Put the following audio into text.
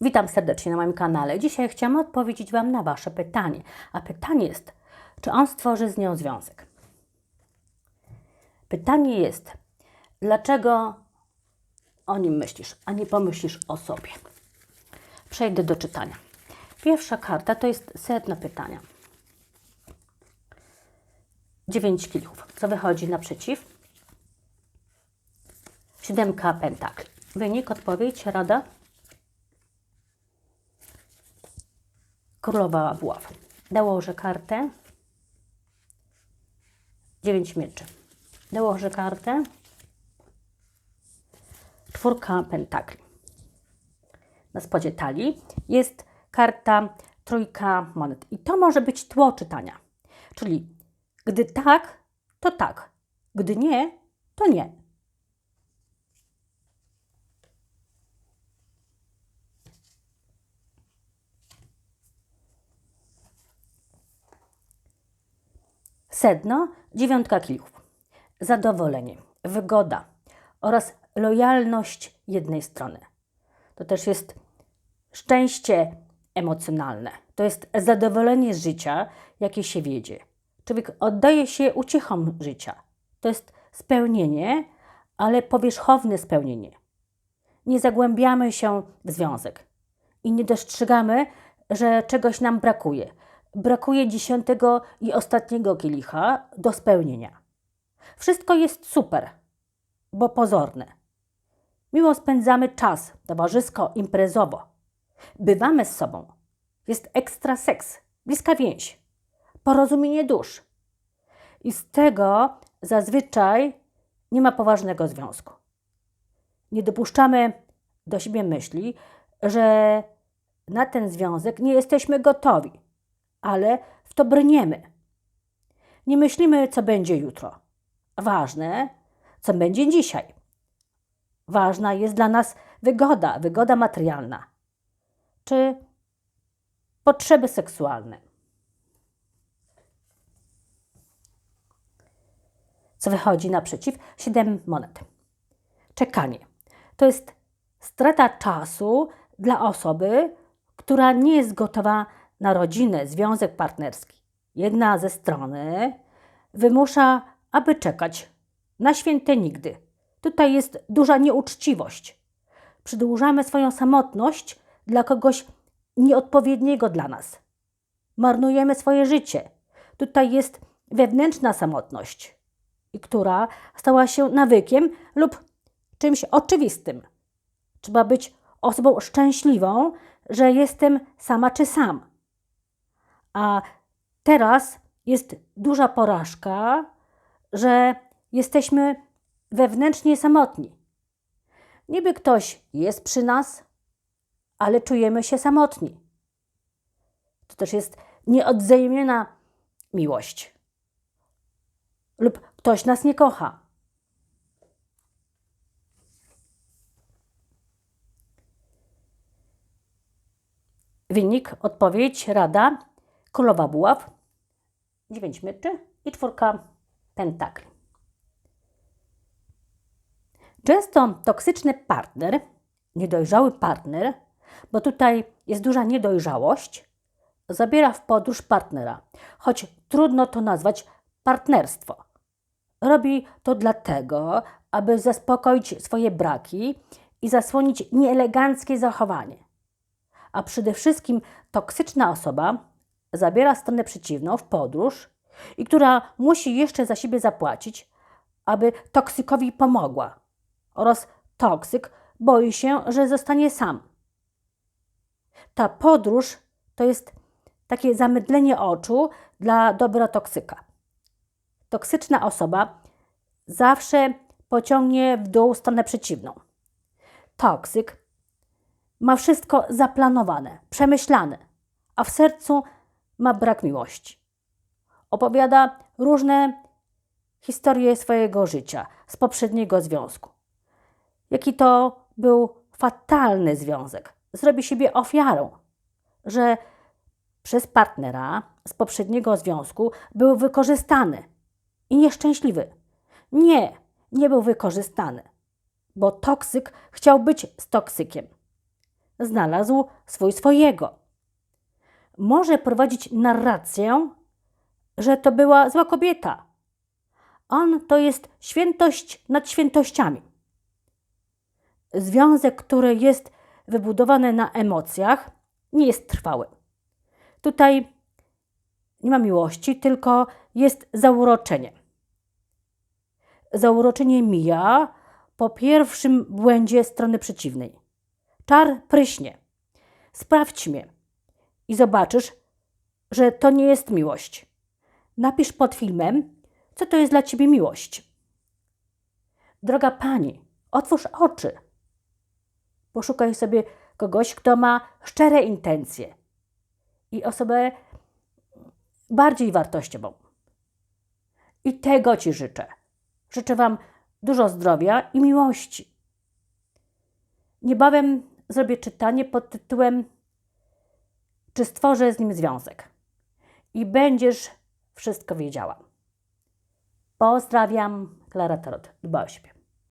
Witam serdecznie na moim kanale. Dzisiaj chciałam odpowiedzieć Wam na Wasze pytanie. A pytanie jest, czy on stworzy z nią związek? Pytanie jest, dlaczego o nim myślisz, a nie pomyślisz o sobie? Przejdę do czytania. Pierwsza karta to jest sedno pytania. Dziewięć kielichów. Co wychodzi naprzeciw? Siódemka pentakli. Wynik, odpowiedź, rada? Królowa buław. Dołożę kartę. Dziewięć mieczy. Dołożę kartę. Czwórka pentakli. Na spodzie talii jest karta trójka monet. I to może być tło czytania. Czyli gdy tak, to tak. Gdy nie, to nie. Sedno, dziewiątka kielichów. Zadowolenie, wygoda oraz lojalność jednej strony. To też jest szczęście emocjonalne. To jest zadowolenie z życia, jakie się wiedzie. Człowiek oddaje się uciechom życia. To jest spełnienie, ale powierzchowne spełnienie. Nie zagłębiamy się w związek i nie dostrzegamy, że czegoś nam brakuje. Brakuje dziesiątego i ostatniego kielicha do spełnienia. Wszystko jest super, bo pozorne. Miło spędzamy czas towarzysko, imprezowo. Bywamy z sobą. Jest ekstra seks, bliska więź, porozumienie dusz. I z tego zazwyczaj nie ma poważnego związku. Nie dopuszczamy do siebie myśli, że na ten związek nie jesteśmy gotowi, ale w to brniemy. Nie myślimy, co będzie jutro. Ważne, co będzie dzisiaj. Ważna jest dla nas wygoda, wygoda materialna czy potrzeby seksualne. Co wychodzi naprzeciw? Siedem monet. Czekanie. To jest strata czasu dla osoby, która nie jest gotowa na rodzinę, związek partnerski. Jedna ze strony wymusza, aby czekać na święte nigdy. Tutaj jest duża nieuczciwość. Przedłużamy swoją samotność dla kogoś nieodpowiedniego dla nas. Marnujemy swoje życie. Tutaj jest wewnętrzna samotność, która stała się nawykiem lub czymś oczywistym. Trzeba być osobą szczęśliwą, że jestem sama czy sam. A teraz jest duża porażka, że jesteśmy wewnętrznie samotni. Niby ktoś jest przy nas, ale czujemy się samotni. To też jest nieodzajemniona miłość. Lub ktoś nas nie kocha. Wynik, odpowiedź, rada, królowa buław, dziewięć mieczy i czwórka pentakli. Często toksyczny partner, niedojrzały partner, bo tutaj jest duża niedojrzałość, zabiera w podróż partnera, choć trudno to nazwać partnerstwo. Robi to dlatego, aby zaspokoić swoje braki i zasłonić nieeleganckie zachowanie. A przede wszystkim toksyczna osoba zabiera stronę przeciwną w podróż i która musi jeszcze za siebie zapłacić, aby toksykowi pomogła. Oraz toksyk boi się, że zostanie sam. Ta podróż to jest takie zamydlenie oczu dla dobra toksyka. Toksyczna osoba zawsze pociągnie w dół stronę przeciwną. Toksyk ma wszystko zaplanowane, przemyślane, a w sercu ma brak miłości. Opowiada różne historie swojego życia z poprzedniego związku. Jaki to był fatalny związek. Zrobi siebie ofiarą, że przez partnera z poprzedniego związku był wykorzystany i nieszczęśliwy. Nie, nie był wykorzystany, bo toksyk chciał być z toksykiem. znalazł swój swojego. Może prowadzić narrację, że to była zła kobieta. On to jest świętość nad świętościami. Związek, który jest wybudowany na emocjach, nie jest trwały. Tutaj nie ma miłości, tylko jest zauroczenie. Zauroczenie mija po pierwszym błędzie strony przeciwnej. Czar pryśnie. Sprawdź mnie i zobaczysz, że to nie jest miłość. Napisz pod filmem, co to jest dla ciebie miłość. Droga pani, otwórz oczy. Poszukaj sobie kogoś, kto ma szczere intencje i osobę bardziej wartościową. I tego Ci życzę. Życzę Wam dużo zdrowia i miłości. Niebawem zrobię czytanie pod tytułem Czy stworzę z nim związek? I będziesz wszystko wiedziała. Pozdrawiam, Klara Tarot. Dba o siebie.